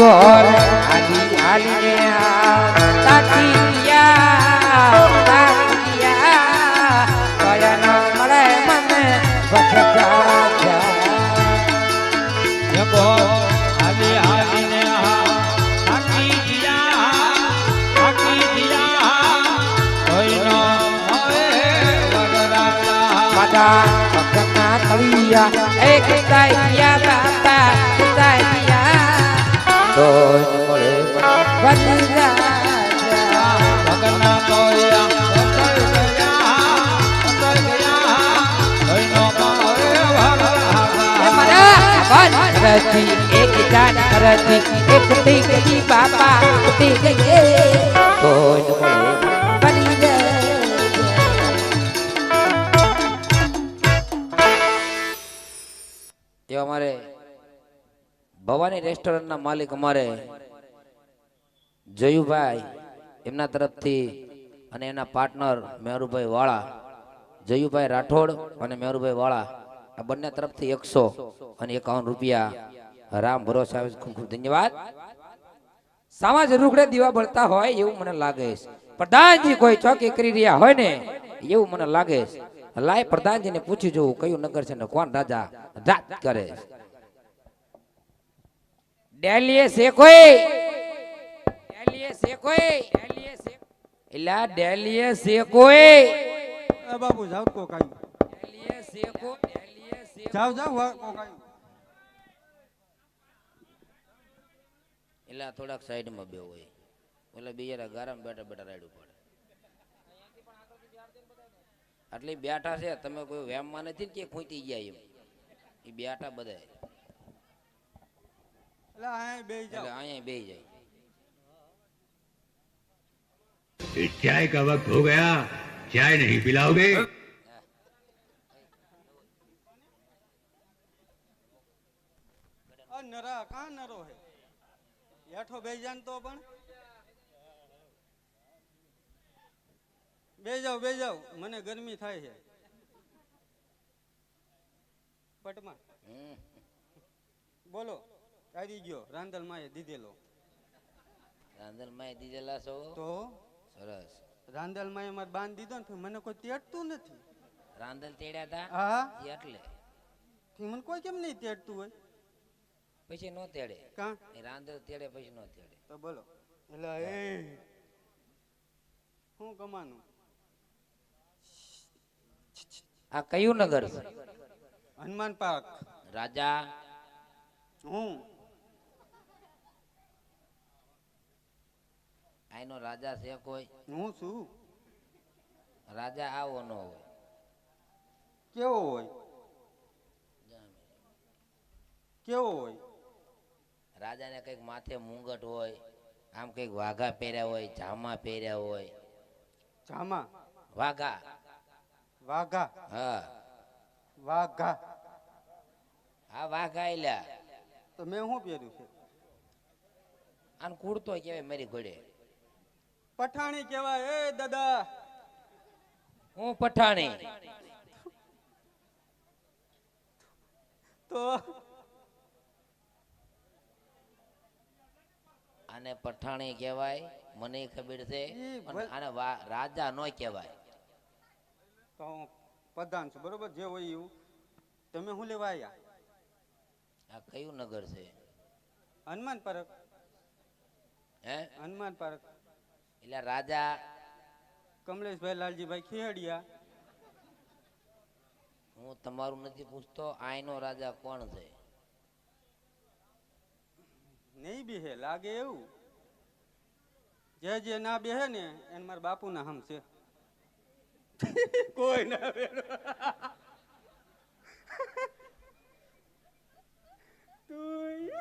ગોર આલી આલીને તાકિયા કરતી એક જાન કરતી એક થઈ ગઈ બાપા થઈ ગઈ કોઈ બની એ અમારે ભવાની રેસ્ટોરન્ટના માલિક અમારે જયુભાઈ, એમના તરફથી અને એના પાર્ટનર મેરુભાઈ વાળા, જયુભાઈ રાઠોડ અને મેરુભાઈ વાળા આ બંને તરફથી એકસો અને એકાવન રૂપિયા. રામ ભરોસા ખૂબ ખૂબ ધન્યવાદ. સામાજ જરૂર દીવા બળતા હોય એવું મને લાગે છે. પ્રધાનજી કોઈ ચોકી કરી રહ્યા હોય ને એવું મને લાગે છે. લાય પ્રધાનજીને પૂછી જોવું કયું નગર છે ને કોણ રાજા રાત કરે ડેલીએ છે કોઈ? ડેલીએ છે કોઈ? ડેલીએ છે એલા ડેલીએ છે કોઈ? બાબુ જાવ કો કાઈ. ડેલીએ છે કો ડેલીએ છે જાવ જાવ વા કો કાઈ એલા થોડાક સાઈડમાં બે હોય એટલે બિચારા ગારામાં બેઠા બેઠા રાડ્યું પડે આટલી બેઠા છે તમે કોઈ વેમમાં નથી ને કે ખૂંટી ગયા એમ એ બેઠા બધા એટલે આ બે જાવ એટલે અહીંયા બે જાય ये चाय का वक्त हो गया चाय नहीं पिलाओगे નરા કા નરો હે? હેઠો બે જાન તો પણ. બે જાવ બે જાવ. મને ગરમી થાય છે પટમાં. બોલો આવી ગયો. રાંધલ માએ દીધેલો. રાંધણમાં દીધેલા છો? તો? સરસ. રાંધલ માએ મારે બાંધ દીધો ને મને કોઈ તેડતું નથી. રાંધણ તેડ્યા હતા હા. એટલે. મને કોઈ કેમ નહીં તેડતું હોય? પછી નો તેડે. કા? તેડે પછી નો તેડે. તો બોલો. એટલે એ શું કમાનું? આ કયું નગર હનુમાન પાર્ક. રાજા? હું? આનો રાજા છે કોઈ? હું છું. રાજા આવો ન હોય. કેવો હોય? કેવો હોય? રાજાને કંઈક માથે મુંગટ હોય આમ કંઈક વાઘા પહેર્યા હોય જામા પહેર્યા હોય. જામા વાઘા. વાઘા? હા. વાઘા. હા વાઘા એલા તો મેં શું પહેર્યું છે? આને કુડતો કહેવાય મારી ઘોડે. પઠાણી કહેવાય. એ દાદા. હું પઠાણી? તો આને પઠાણી કહેવાય મને ખબર છે પણ આને રાજા નો કહેવાય. તો હું પ્રધાન છું બરોબર? જે હોય એવું તમે શું લેવા આવ્યા આ કયું નગર છે? હનુમાન પાર્ક. હે? હનુમાન પાર્ક. એટલે રાજા કમલેશભાઈ લાલજીભાઈ ખેડિયા હું તમારું નથી પૂછતો આઈનો રાજા કોણ છે? નહીં બેહે લાગે એવું જે જે ના બેહે ને એને મારા બાપુના હમ છે કોઈ ના બેહે. તુંય.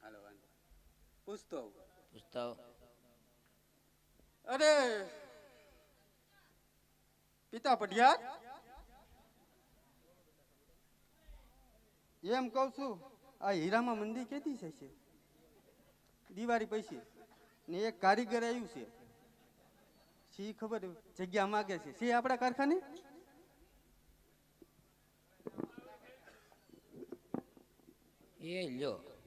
હાલો વાંધો પૂછતો આવું. પૂછતો અરે, પિતા પઢિયાર? એમ કહું છું, આ હીરામાં મંદિર કેતી છે દિવાળી પૈસી ને એક કારીગર આવ્યું છે. શી ખબર જગ્યા માગે છે? શી આપણા કારખાને? એ લ્યો.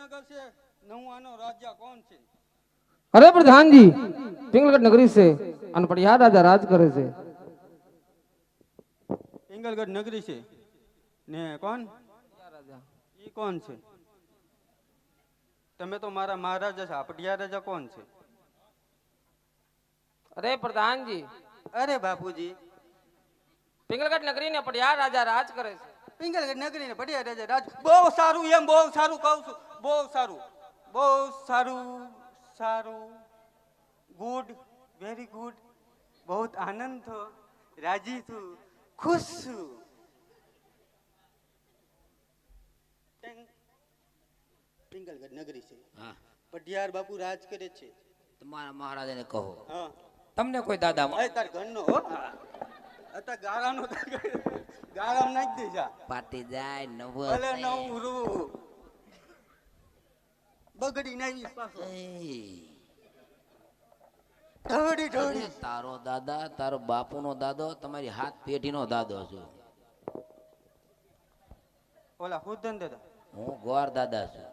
કયું નગર છે? નવાનો રાજા કોણ છે? અરે પ્રધાનજી પિંગલગઢ નગરી છે અને પડિયાર રાજા રાજ કરે છે. પિંગલગઢ નગરી છે? ને કોણ? ઈ કોણ છે? તમે તો મારા મહારાજા છે આપડિયા રાજા કોણ છે? અરે પ્રધાનજી. અરે બાપુજી. પિંગલગઢ નગરી ને પડિયાર રાજા રાજ કરે છે. પિંગલગઢ નગરી ને પડિયા રાજા રાજ. બહુ સારું એમ બહુ સારું કહું છું. બહુ સારું. બહુ સારું સારું. ગુડ વેરી ગુડ બહુ આનંદ થયો. રાજી છું. ખુશ છું. પિંગલગઢ નગરી છે. હા. પઢિયાર બાપુ રાજ કરે છે. તમારા મહારાજાને કહો. હા. તમને કોઈ દાદા અરે તાર ઘરનો હો. અત્યારે ગાળાનો ગાળામાં નાખી દેજા પાટી જાય નવ ભલે નવરું બગડી નાવી પાછો. તારો દાદા તારો બાપુનો દાદો તમારી હાથ પેઢીનો દાદો છું. ઓલા હુદન દાદા. હું ગોર દાદા છું.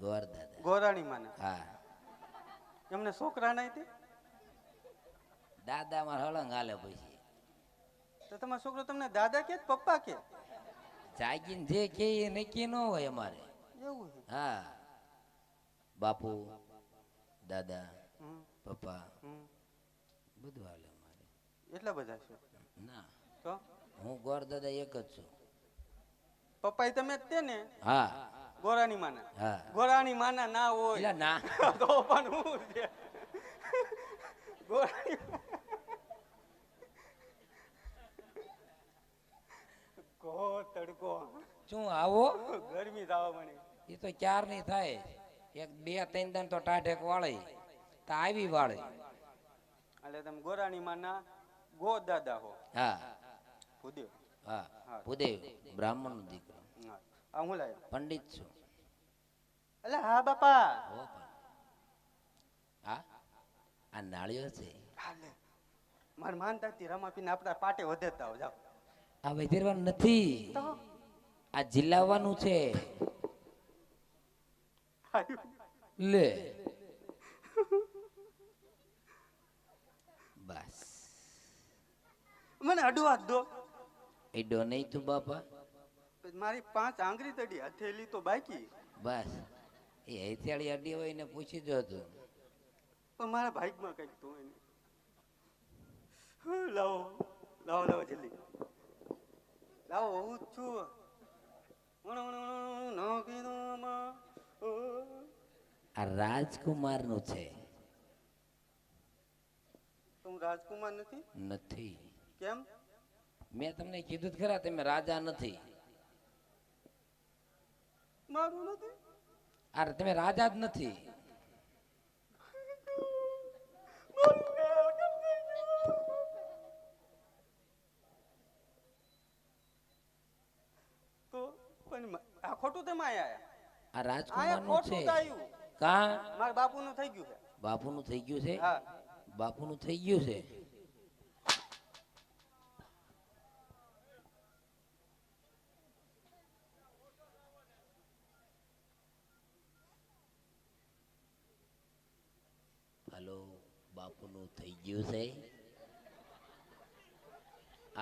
ગોર દાદા. ગોરાણી માને. હા. એમને છોકરા નહીં તે? દાદા માં હળંગ હાલે પછી. તો તમારો છોકરો તમને દાદા કે પપ્પા કે? જાગીને જે કે એ નક્કી ન હોય અમારે. એવું છે? હા. બાપુ દાદા પપ્પા બધું હાલે મારે એટલા બધા છે? ના. તો? હું ગોર દાદા એક જ છું. પપ્પા તમે જ તે ને? હા. ગોરાની માના. હા. ગોરાની માના ના હોય. ના. તો પણ હું છે? ગોરાની કો તડકો. શું આવો? ગરમી થવા મળી એ તો ક્યાર નહીં થાય. એક બે ત્રણ દન તો ટાઢેક વાળી. તો આવી વાળી. એટલે તમે ગોરાણી માના ગો દાદા હો. હા. ભૂદેવ. હા ભૂદેવ બ્રાહ્મણ નો દીકરો. હું. લાયો? પંડિત છું. એટલે હા બાપા. હા આ નાળિયો છે. માર માનતા હતી રમા પીને આપણા પાટે વધેતા હો જાવ આ વધેરવાનું નથી. આ જિલ્લાવાનું છે. લે. બસ. મને અડવા દો. એડો નહીં તું બાપા. મારી પાંચ આંગળી તડી હથેલી તો બાકી. બસ. એ હથેળી અડી હોય ને પૂછી જો તું. પણ મારા ભાઈકમાં કંઈક તો હોય ને લાવો લાવો લાવો જલ્દી. લાવો હું જ છું. વણ, રાજકુમાર ન. આ છે. તું રાજકુમાર નથી? નથી. કેમ? મેં તમને કીધું જ ખરા તમે રાજા નથી. મારું નથી? અરે તમે રાજા જ નથી. તો પણ આ ખોટું તમે આયા? આ રાજકુમારનું છે. કા? મારા બાપુનું થઈ ગયું છે. બાપુનું થઈ ગયું છે? હા. બાપુનું થઈ ગયું છે? હલો બાપુનું થઈ ગયું છે?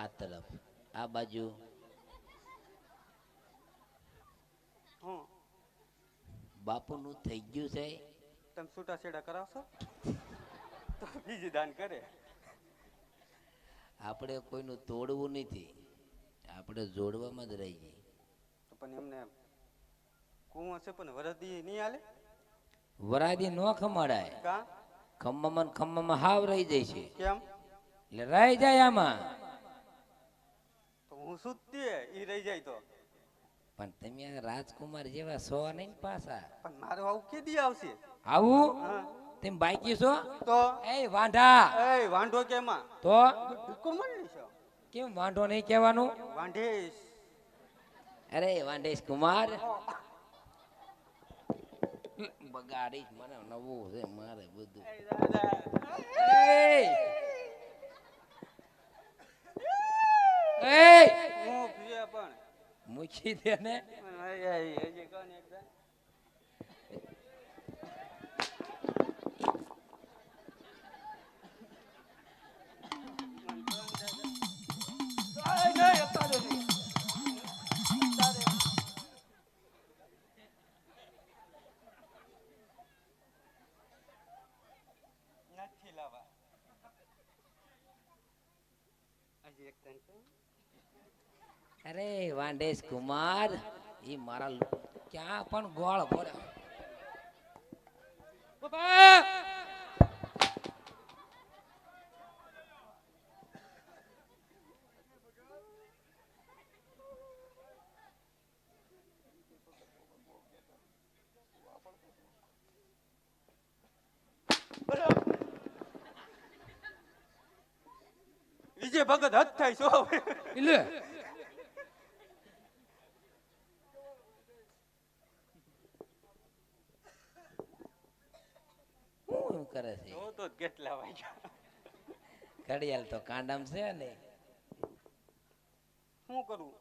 આ તરફ આ બાજુ હં બાપુનું થઈ ગયું છે. તમે છૂટા છેડા કરાવશો તો બીજું દાન કરે. આપણે કોઈનું તોડવું નથી. આપણે જોડવામાં જ રહી જઈએ પણ એમને કુવો છે પણ વરદી નહીં હાલે? વરાદી ન ખમાડાય. ખમ્મામાં ખમ્મામાં હાવ રહી જાય છે. કેમ? એટલે રહી જાય આમાં. તો હું સુતી એ રહી જાય તો. પણ તમે રાજકુમાર જેવા સો નહીં પાછા. પણ મારું આવું કેદી આવશે? આવું? તેમ બાઈકી છો? તો? એ વાંઢા. એ વાંઢો કેમાં તો? કુમાર છો? કેમ વાંઢો નહીં કહેવાનું? વાંઢેશ. અરે વાંઢેશ કુમાર. બગાડીશ મને નવું છે મારે બધું! એય! હું પણ. મૂકી દે ને આય, આય, હજી કોણ એકદમ? અરે વાંડેશ કુમાર એ મારા ક્યાં પણ ગોળ બાપા! વિજય ભગત હથ થાય છો ઇલે શું એમ કરે છે જો તો કેટલા વાગ્યા ઘડિયાળ તો કાંડામ છે ને. શું કરું?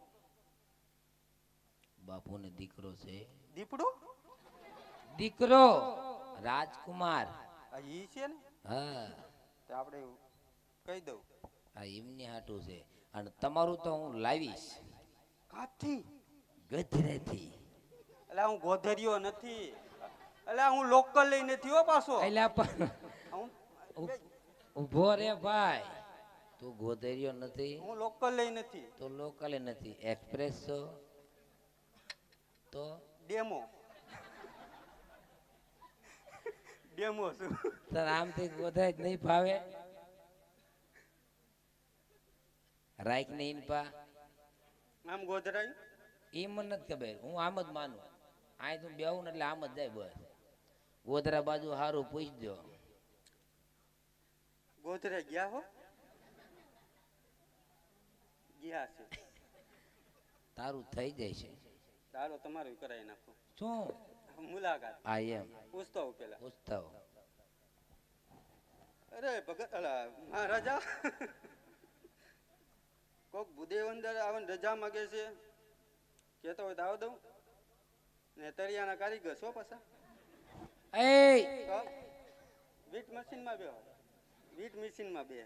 બાપુને દીકરો છે. દીપડો? દીકરો રાજકુમાર. આ ઈ છે ને? હા. તો આપણે કહી દઉં. આ એમની હાટું છે. અને તમારું તો હું લાવીશ. કાથી? ગધરેથી. એટલે હું ગોધર્યો નથી. એટલે હું લોકલ લઈ નથી હો પાછો. એટલે પણ હું ઉભ- રે ભાઈ. તું ગોધેરિયો નથી? હું લોકલ લઈ નથી. તો લોકલ નથી. એક્સપ્રેસ છો તો? ડેમો ડેમો છું તાર આમથી ગોધાય જ નહીં ફાવે? રાઈક ને ઇનપા આમ ગોધરાય? એ મને નથી ખબર. હું આમ જ માનું. આ તું બેવું એટલે આમ જ જાય બસ. ગોધરા બાજુ સારું પૂછજો. ગોધરા ગયા હો? ગયા છે. તારું થઈ જાય છે. તારો તમારું કરાવી નાખો. શું? મુલાકાત. આઈ એમ. પૂછતો પેલા. ઉત્સવ અરે ભગત અલા મહારાજા. કોક ભૂદેવ અંદર આવન રજા માગે છે. કેતો હોય તો આવ દઉં. ને તરિયાના કારીગર છો પાછા? એ! વીટ મશીનમાં બે વીટ મશીનમાં બે.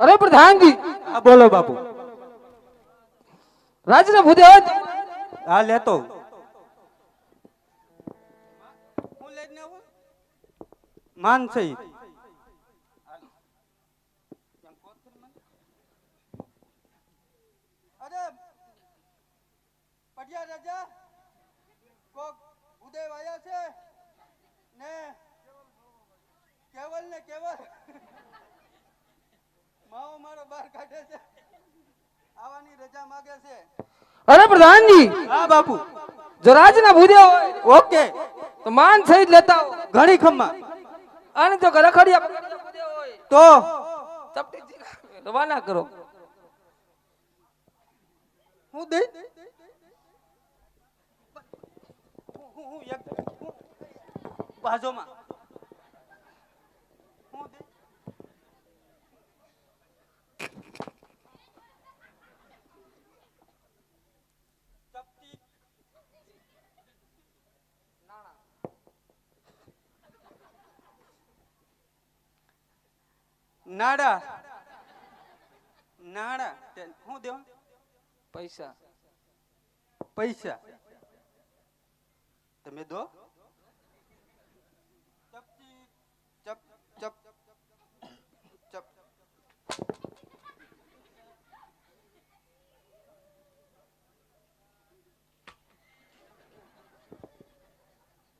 અરે પ્રધાનજી! હા બોલો બાપુ. રાજના ભૂદેવ હા લેતો. માન સહિત ગયા રાજા કોક ઉદય વાયા છે ને કેવલ ને કેવલ માવો મારો બાર કાઢે છે. આવાની રજા માગે છે. અરે પ્રધાનજી! હા બાપુ. જો રાજના ભૂદેવ હોય. ઓકે. તો માન સહિત લેતા ઘણી ખમ્મા. અને જો રખડિયા તો? રવાના કરો. હું દઈ હું- એક બાજુમાં. નાડા. નાડા. શું હું દેવા પૈસા. પૈસા. તમે દો. ચપ ચપ ચપ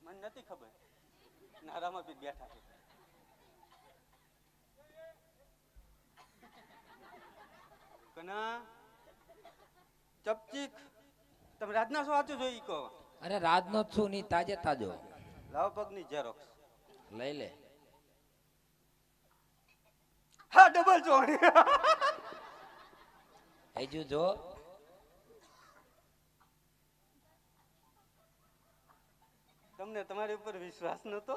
મને નથી ખબર. નારામાં બી બેઠા છે. કના, ચપચીક. તમે રાજના શું વાંચો છો ઈ કહો. અરે રાજનો છું ની તાજે તાજો. લાવ પગની ઝેરોક્સ લઈ લે. હા ડબલ ચોણી હજુ જો તમને તમારી ઉપર વિશ્વાસ નતો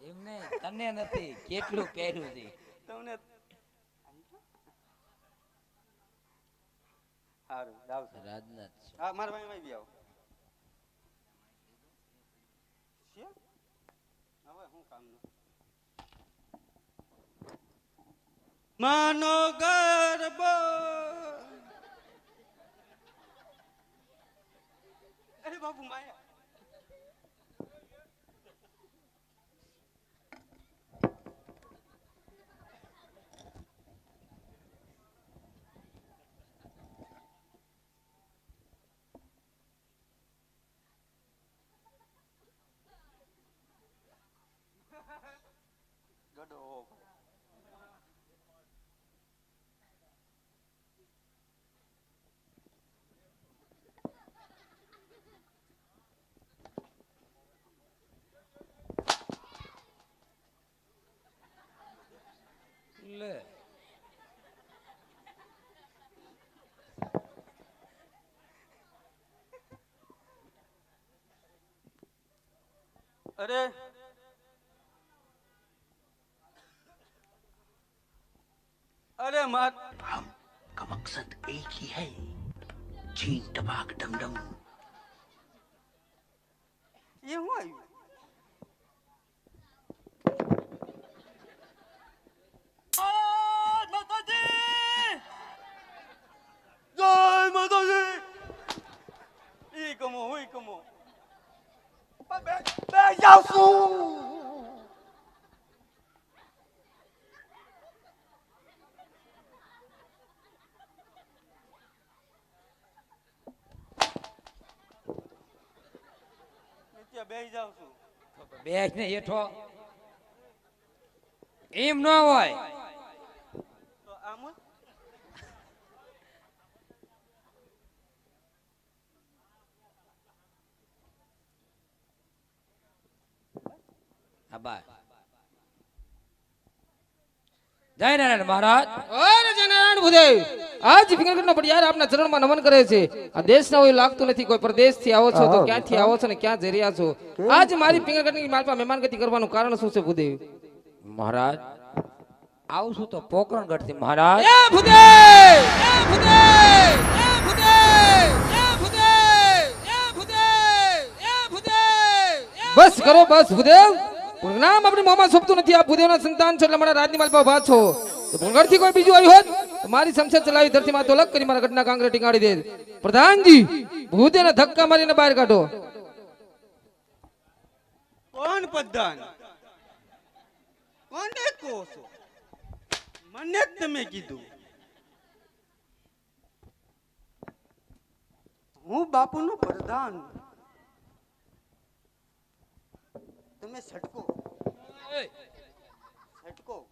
એમને તને નથી કેટલું પહેર્યું છે? તમને સારું રાજનાથ રાજના હા મારા ભાઈ ભાઈ બી આવો. છે? હવે શું કામનું? માનો ગરબ અરે બાબુ માયા ગડો લે અરે અરે માર हम का मकसद एक ही है चीन टपाक डमडम એ શું આવ્યું જય માતાજી ઈ કમો હું કમો બે બે જાઉં છું. જાઉં છું બેસ ને હેઠો. એમ ન હોય. બા જય નારાયણ મહારાજ. જય નારાયણ ભૂદેવ આજ ફિંગરકટનો પડિયાર આપના ચરણમાં નમન કરે છે. આ દેશના હોય લાગતું નથી કોઈ પરદેશથી આવો છો તો ક્યાંથી આવો છો ને ક્યાં જઈ રહ્યા છો? આજ મારી ફિંગરકટની માલપા મહેમાનગતિ કરવાનું કારણ શું છે ભૂદેવ? મહારાજ આવું છું તો પોકરણગઢથી મહારાજ એ ભૂદેવ! એ ભૂદેવ! એ ભૂદેવ! એ ભૂદેવ! એ ભૂદેવ! એ ભૂદેવ! બસ કરો બસ ભૂદેવ. નામ આપણે મોમાં સોંપતું નથી. આ ભૂદેવના સંતાન છો એટલે મારા રાજની માલપા ઊભા છો. તો ભૂંગળથી કોઈ બીજું આવ્યું હોત મારી સંસદ ચલાવી ધરતીમાં તો લગ કરી, મારા ઘટના કાંગરે ટીંગાડી દે. પ્રધાનજી, ભૂદેવને ધક્કા મારીને બહાર કાઢો. કોણ પ્રધાન? કોને કહો છો મને જ તમે કીધું. હું બાપુનું પ્રધાન. તમે છટકો. છટકો.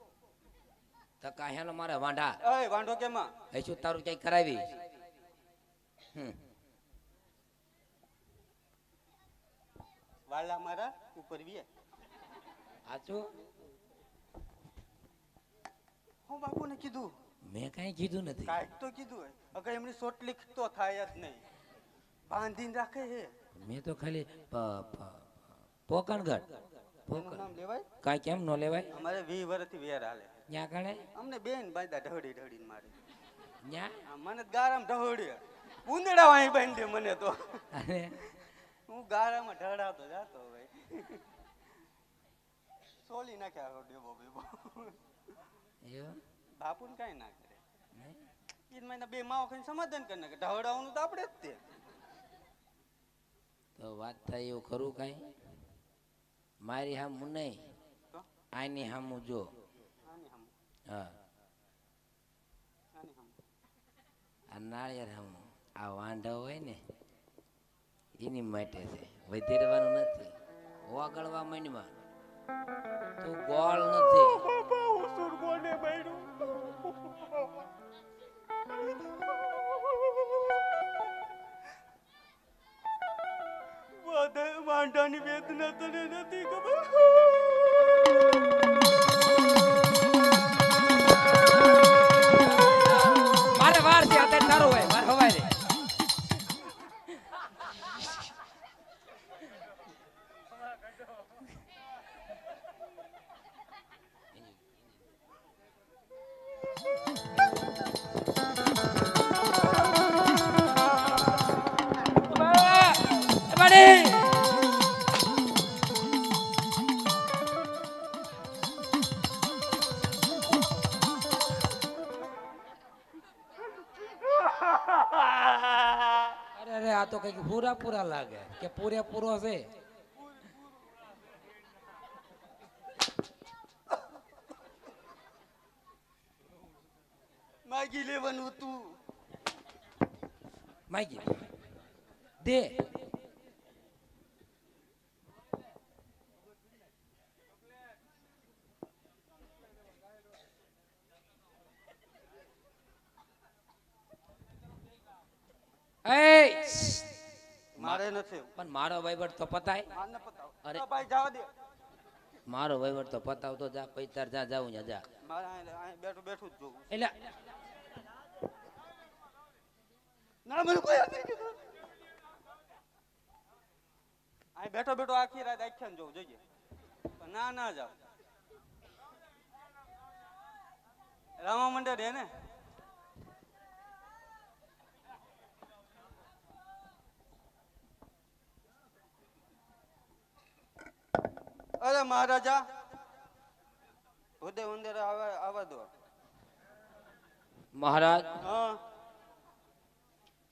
તો કાહ્યાનો મારે વાંઢા. એ વાંઢો કેમાં? શું તારું કઈ કરાવી. વાલા મારા ઉપર વીએ. આચો હું બાપુને કીધું. મેં કઈ કીધું નથી. કાંઈક તો કીધું અગર એમની સોટલીક તો થાય જ નહીં. બાંધીને રાખે હે મેં તો ખાલી પ- કાંઈ કેમ ન લેવાય? અમારે વી વર્ષથી વેર હાલે. ન્યા કણે? અમને બેન બાંધા ઢળી ઢળીને મારે. ન્યા? મને તો ગારામાં ઢહળે ઉંદડા વાય બાંધે મને તો. અરે. હું ગારામાં ઢળાતો જાતો ભાઈ. સોલી નાખ્યા હો ડેબો બેબો? બાપુને કાંઈ ના કરે. નહીં? ઈ મહિના બે માવો ખાઈને સમાધાન કરી નાખે. ઢવડાવવાનું તો આપણે જ તે. તો વાત થાય એવું ખરું કાંઈ? મારી હામું નહીં. આની હામું જો. હા. આ નાળિયેર હામું. આ વાંઢો હોય ને એની માટે છે. વધેરવાનું નથી. ઓગળવા મનમાં તું ગોળ નથી. બાપા હું સુરગોને બૈરું વાંધા વાંઢાની વેદના તને નથી મારે કે પૂરે પૂરો છે માગી લેવાનું તું માગી દે એ મારે નથી પણ મારો વહીવટ તો પતાય. અરે. ભાઈ જવા દે. મારો વહીવટ તો પતાવતો જા પૈતાર જા જાઉં ને જા. બેઠું બેઠું જ જોઉં એટલે ના મને કોઈ અહીં બેઠો બેઠો આખી રાત આખ્યાન જોઉં જોઈએ ના ના જાવ રામા મંડળ હે ને? અરે મહારાજા. ઉદય ઉંદર આવા આવા દો. મહારાજ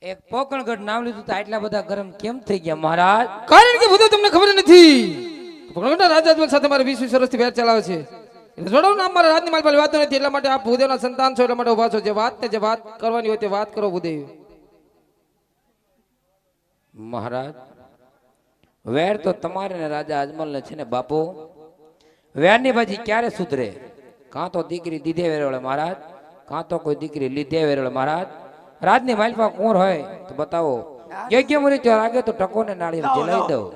એક પોકણગઢ નામ લીધું તો આટલા બધા ગરમ કેમ થઈ ગયા મહારાજ? કારણ કે બધું તમને ખબર નથી. ભગવાનના રાજા સાથે મારે વીસ વીસ વર્ષથી વેર ચલાવે છે. જોડો નામ મારા રાજની માલપાલ વાતો નથી એટલા માટે આપ ભૂદેવના સંતાન છો એટલા માટે ઊભા છો. જે વાત ને જે વાત કરવાની હોય તે વાત કરો ભૂદેવ મહારાજ વેર તો તમારે ને રાજા અજમલ ને છે ને બાપુ વેરની ભાજી ક્યારે સુધરે? કાં તો દીકરી દીધે વેરવળે મહારાજ કાં તો કોઈ દીકરી લીધે વેરવળે મહારાજ. રાજની માલપા કોણ હોય તો બતાવો. યોગ્ય તો રાગે તો ટકોને નાળિયેર જલાઈ દઉં.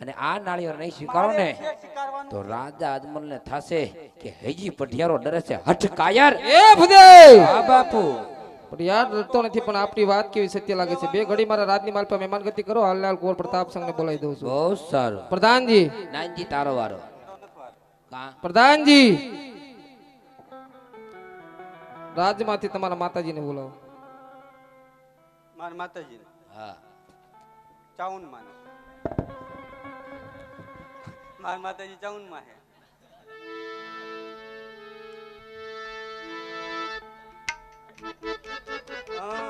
અને આ નાળિયેર નહીં સ્વીકારો ને તો રાજા અજમલ ને થશે કે હજી પઢિયારો ડરે છે. હઠ કાયર એ ભૂદેવ! આ બાપુ. પણ યાદ રહેતો નથી પણ આપણી વાત કેવી સત્ય લાગે છે? બે ઘડી મારા રાજની માલપા મહેમાન ગતિ કરો હાલલાલ કુંવર પ્રતાપ સંઘને બોલાવી દઉં છું. બહુ સારું. પ્રધાનજી. નાનજી તારો વારો. પ્રધાનજી. રાજમાંથી તમારા માતાજીને બોલાવો. મારા માતાજી હા. ચાઉન માને મારા માતાજી ચાઉનમાં હે 아.